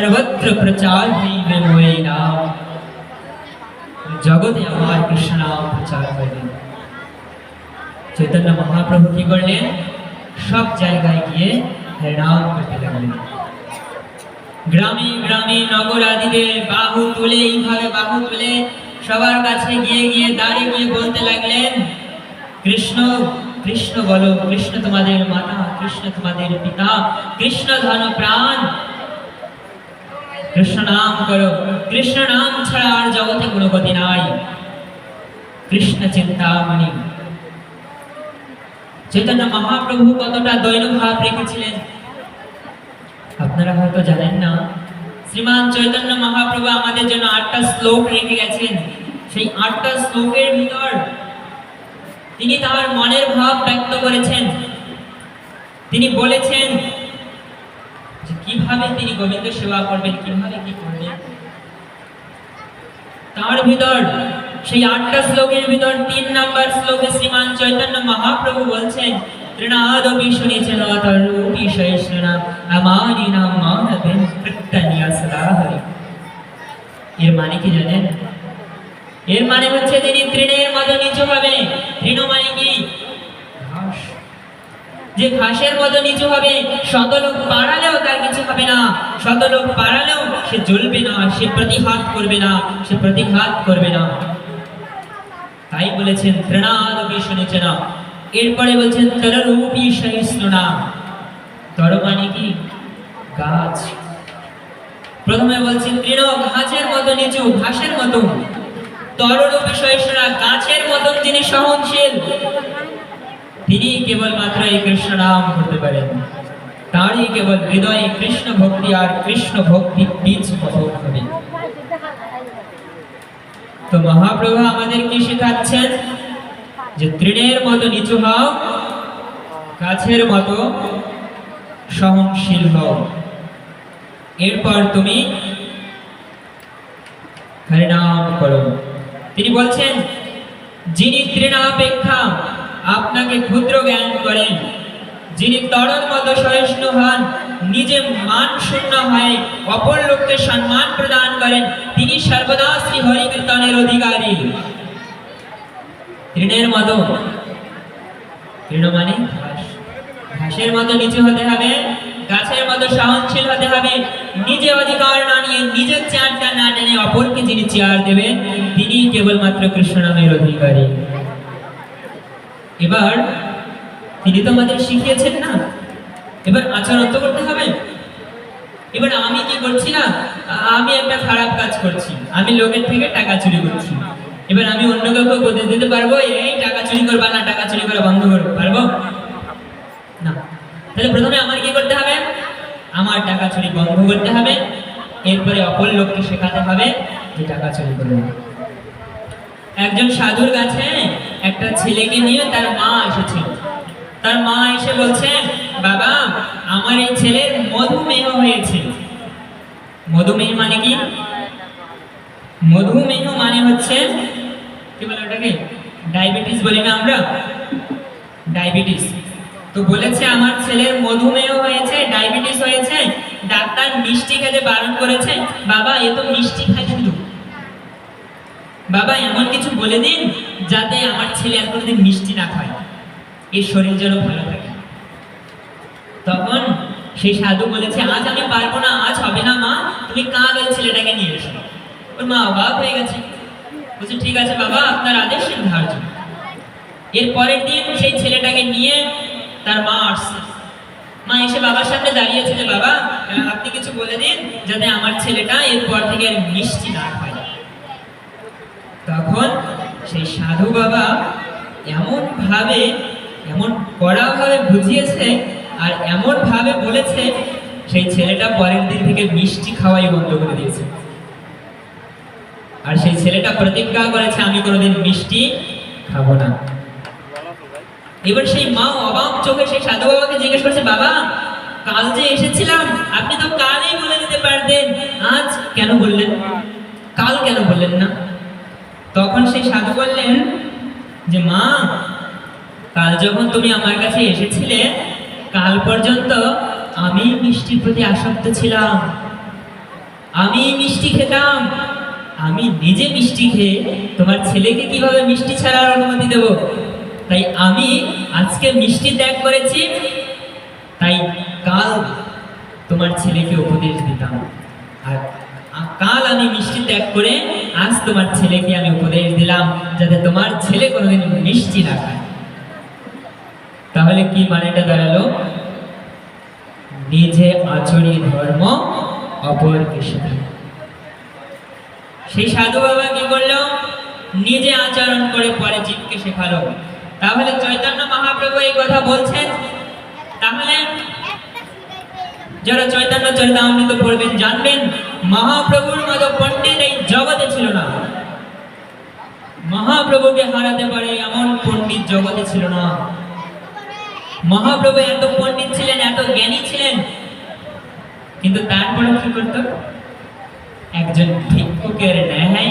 সর্বত্র প্রচার হইবে মোয়ে নাম জগতে আমার কৃষ্ণ নাম প্রচার হইবে চৈতন্য মহাপ্রভু কি করলেন সব জায়গায় গিয়ে হরিনাম করতে লাগলেন গ্রামে গ্রামে নগর আদিতে বাহু তুলে এইভাবে বাহু তুলে সবার কাছে গিয়ে গিয়ে দাঁড়িয়ে গিয়ে বলতে লাগলেন কৃষ্ণ কৃষ্ণ বলো কৃষ্ণ তোমাদের মাতা কৃষ্ণ তোমাদের পিতা কৃষ্ণ ধন প্রাণ কৃষ্ণ নাম করো। কৃষ্ণ নাম ছাড়া আর জগতে কোনো গতি নাই। কৃষ্ণ চিন্তামণি। চৈতন্য মহাপ্রভু কতটা দৈন ভাব রেখেছিলেন? আপনারা হয়তো জানেন না, শ্রীমান চৈতন্য মহাপ্রভু আমাদের জন্য আটটা শ্লোক রেখে গেছেন। সেই আটটা শ্লোকের ভিতর তিনি তার মনের ভাব ব্যক্ত করেছেন। তিনি বলেছেন কীভাবে তিনি গোবিন্দ সেবা করবেন, কীভাবে কি করবেন? তার ভিতর সেই আটটা শ্লোকের ভিতর তিন নাম্বার শ্লোকে শ্রীমান চৈতন্য মহাপ্রভু বলছেন এর মানে কি জানেন? এর মানে হচ্ছে তিনি তৃণের মতো নিচু হবে। কি যে ঘাসের মতো নিচু হবে শত লোক পাড়ালেও তার কিছু হবে না। শত লোক পাড়ালেও সে জ্বলবে না, সে প্রতিঘাত করবে না, সে প্রতিঘাত করবে না। তাই বলেছেন তৃণাদপি শুনেছে না এরপরে বলছেন তররূপী সহিষ্ণু না তর মানে কি? গাছ। প্রথমে বলছেন তৃণ ঘাসের মতো নিচু, ঘাসের মতো। তররূপী সহিষ্ণু না গাছের মতন যিনি সহনশীল তিনি কেবলমাত্র এই কৃষ্ণ নাম করতে পারেন। তারই কেবল হৃদয়ে কৃষ্ণ ভক্তি আর কৃষ্ণ ভক্তি বীজ বপন হবে তো মহাপ্রভু আমাদের কি শেখাচ্ছেন যে তৃণের মতো নিচু হও, গাছের মতো সহনশীল হও। এরপর তুমি হরিনাম করো। তিনি বলছেন, যিনি তৃণাপেক্ষা আপনাকে ক্ষুদ্র জ্ঞান করেন। যিনি তরল মতো সহিষ্ণু হন, নিজে মান শূন্য হয়ে অপর লোককে সম্মান প্রদান করেন, তিনি সর্বদা শ্রী হরিকীর্তনের অধিকারী। তৃণের মতো। তৃণ মানে ঘাস। ঘাসের মতো নিচু হতে হবে, গাছের মতো সহনশীল হতে হবে। নিজে অধিকার না নিয়ে নিজের চেয়ারটা না টেনে অপরকে যিনি চেয়ার দেবেন তিনি কেবলমাত্র কৃষ্ণ নামের অধিকারী। এবার তিনি তো আমাদের শিখিয়েছেন না। এবার আচরণ তো করতে হবে। এবার আমি কি করছি না? আমি একটা খারাপ কাজ করছি। আমি লোকের থেকে টাকা চুরি করছি। এবার আমি অন্য কাউকে উপদেশ দিতে পারব, এই টাকা চুরি করবা না, টাকা চুরি করা বন্ধ করব পারব? না। তাহলে প্রথমে আমার কি করতে হবে? আমার টাকা চুরি বন্ধ করতে হবে। এরপরে অপর লোককে শেখাতে হবে যে টাকা চুরি করবে। একজন সাধুর কাছে একটা ছেলেকে নিয়ে তার মা এসেছিল তার মা এসে বলছে, বাবা, আমার এই ছেলের মধুমেহ হয়েছে। মধুমেহ মানে কি? মধুমেহ মানে হচ্ছে, কি বলে ওটাকে? ডায়াবেটিস বলি না আমরা? ডায়াবেটিস। তো বলেছে, আমার ছেলের মধুমেহ হয়েছে, ডায়াবেটিস হয়েছে, ডাক্তার মিষ্টি খেতে বারণ করেছে। বাবা, এ তো মিষ্টি খায় শুধু। বাবা, এমন কিছু বলে দিন যাতে আমার ছেলে আর কোনোদিন মিষ্টি না খায়। এর শরীর যেন ভালো থাকে। তখন সেই সাধু বলেছে, আজ আমি পারব না, আজ হবে না মা, তুমি ওই ছেলেটাকে নিয়ে এসো। ওর মা অবাক হয়ে গেছে। বলছে, ঠিক আছে বাবা, আপনার আদেশ ধার্য এর পরের দিন সেই ছেলেটাকে নিয়ে তার মা আসছে। মা এসে বাবার সামনে দাঁড়িয়েছে যে, বাবা আপনি কিছু বলে দিন, যাতে আমার ছেলেটা এরপর থেকে আর মিষ্টি না খায়। তখন সেই সাধু বাবা এমন ভাবে, এমন কড়া ভাবে বুঝিয়েছে আর এমন ভাবে বলেছে, সেই ছেলেটা পরের দিন থেকে মিষ্টি খাওয়াই বন্ধ করে দিয়েছে। আর সেই ছেলেটা প্রতিজ্ঞা করেছে, আমি কোনোদিন মিষ্টি খাব না। এবার সেই মা অবাক চোখে সেই সাধু বাবাকে জিজ্ঞেস করছে, বাবা, কাল যে এসেছিলাম, আপনি তো কালই বলে দিতে পারতেন। আজ কেন বললেন? কাল কেন বললেন না? তখন সেই সাধু বললেন যে, মা, কাল যখন তুমি আমার কাছে এসেছিলে, কাল পর্যন্ত আমি মিষ্টির প্রতি আসক্ত ছিলাম। আমি মিষ্টি খেতাম। আমি নিজে মিষ্টি খেয়ে তোমার ছেলেকে কীভাবে মিষ্টি ছাড়ার অনুমতি দেব? তাই আমি আজকে মিষ্টি ত্যাগ করেছি। তাই কাল তোমার ছেলেকে উপদেশ দিতাম। আর কাল আমি মিষ্টি ত্যাগ করে আজ তোমার ছেলেকে আমি উপদেশ দিলাম যাতে তোমার ছেলে কোনোদিন মিষ্টি না খায়। তাহলে কি মানেটা দাঁড়াল? নিজে আচরি ধর্ম অপরকে শেখায় সেই সাধু বাবা কি করল? নিজে আচরণ করে পরে জীবকে শেখালো। তাহলে চৈতন্য মহাপ্রভু এই কথা বলছেন। তাহলে যারা চৈতন্য চরিতামৃত পড়বেন, জানবেন মহাপ্রভুর মতো পণ্ডিত এই জগতে ছিল না। মহাপ্রভুকে হারাতে পারে এমন পণ্ডিত জগতে ছিল না। মহাপ্রভু এত পণ্ডিত ছিলেন, এত জ্ঞানী ছিলেন, কিন্তু তারপরে কি করত? একজন ভিক্ষুকের ন্যায়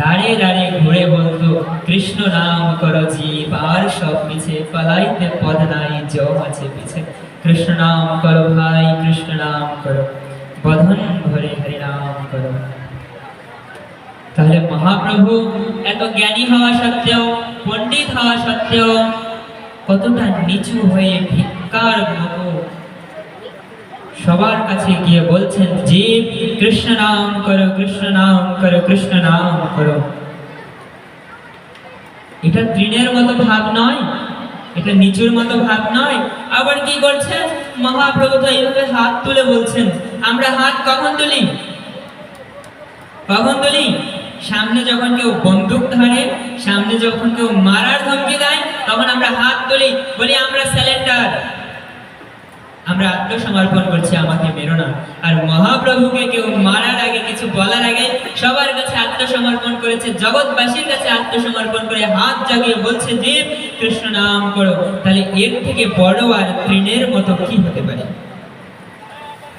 দাঁড়িয়ে দাঁড়িয়ে ঘুরে বলতো, কৃষ্ণ নাম করো জীব, আর সব পিছে পালাইতে পদ নাই জম আছে পিছে। কৃষ্ণ নাম করো ভাই, কৃষ্ণ নাম করো। বধন হরি নাম করো। তাহলে মহাপ্রভু এত জ্ঞানী হওয়া সত্ত্বেও, পণ্ডিত হওয়া সত্ত্বেও কতটা নিচু হয়ে ভিক্ষার মতো সবার কাছে গিয়ে বলছেন যে কৃষ্ণ নাম করো, কৃষ্ণ নাম করো, কৃষ্ণ নাম করো। এটা তৃণের মতো ভাব নয়, এটা নিচুর মতো ভাব নয় আবার কি করছেন? মহাপ্রভু তো এইভাবে হাত তুলে বলছেন, আমরা হাত কখন তুলি? কখন তুলি? সামনে যখন কেউ বন্দুক ধরে, সামনে যখন কেউ মারার ধমকি দেয়, তখন আমরা হাত তুলি, বলি, আমরা স্যালেন্ডার। আমরা আত্মসমর্পণ করছি আমাকে মেরো না। আর মহাপ্রভুকে কেউ মারার আগে, কিছু বলার আগে সবার কাছে আত্মসমর্পণ করেছে, জগৎবাসীর কাছে আত্মসমর্পণ করে হাত জাগিয়ে বলছে যে কৃষ্ণ নাম করো। তাহলে এর থেকে বড় আর তৃণের মতো কি হতে পারে?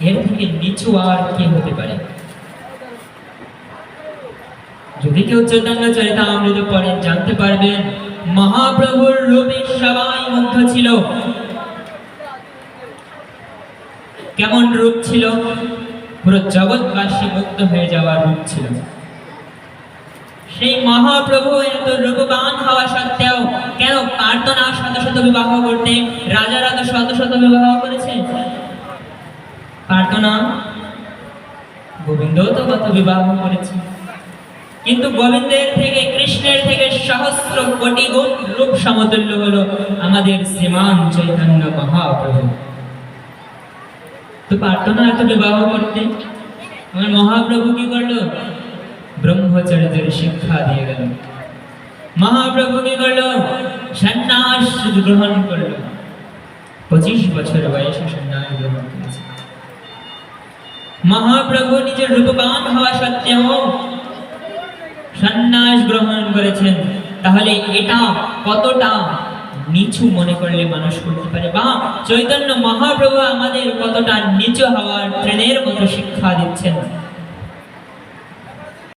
এর থেকে নিচু আর কি হতে পারে? যদি কেউ চৈতন্য চরিতা অমৃত পড়েন জানতে পারবেন, মহাপ্রভুর রূপে সবাই মুগ্ধ ছিল। কেমন রূপ ছিল? পুরো জগৎবাসী মুক্ত হয়ে যাওয়ার রূপ ছিল। সেই মহাপ্রভু এত রূপবান হওয়া সত্ত্বেও কেন পারত না শত শত বিবাহ করতে রাজারা তো শত শত বিবাহ করেছে? পারত না গোবিন্দও তো কত বিবাহ করেছে। কিন্তু গোবিন্দের থেকে, কৃষ্ণের থেকে সহস্র কোটি গুণ রূপ সমতুল্য হলো আমাদের শ্রীমান চৈতন্য মহাপ্রভু। তো পারতো না এত বিবাহ করতে আমার মহাপ্রভু কি করল? ব্রহ্মচর্যের শিক্ষা দিয়ে গেল। মহাপ্রভু কি করল? সন্ন্যাস গ্রহণ করল। পঁচিশ বছর বয়সে সন্ন্যাস গ্রহণ করেছে। মহাপ্রভু নিজের রূপবান হওয়া সত্ত্বেও সন্ন্যাস গ্রহণ করেছেন। তাহলে এটা কতটা নিচু মনে করলে মানুষ করতে পারে বা চৈতন্য মহাপ্রভু আমাদের কতটা নিচু হওয়ার ট্রেনের মতো শিক্ষা দিচ্ছেন।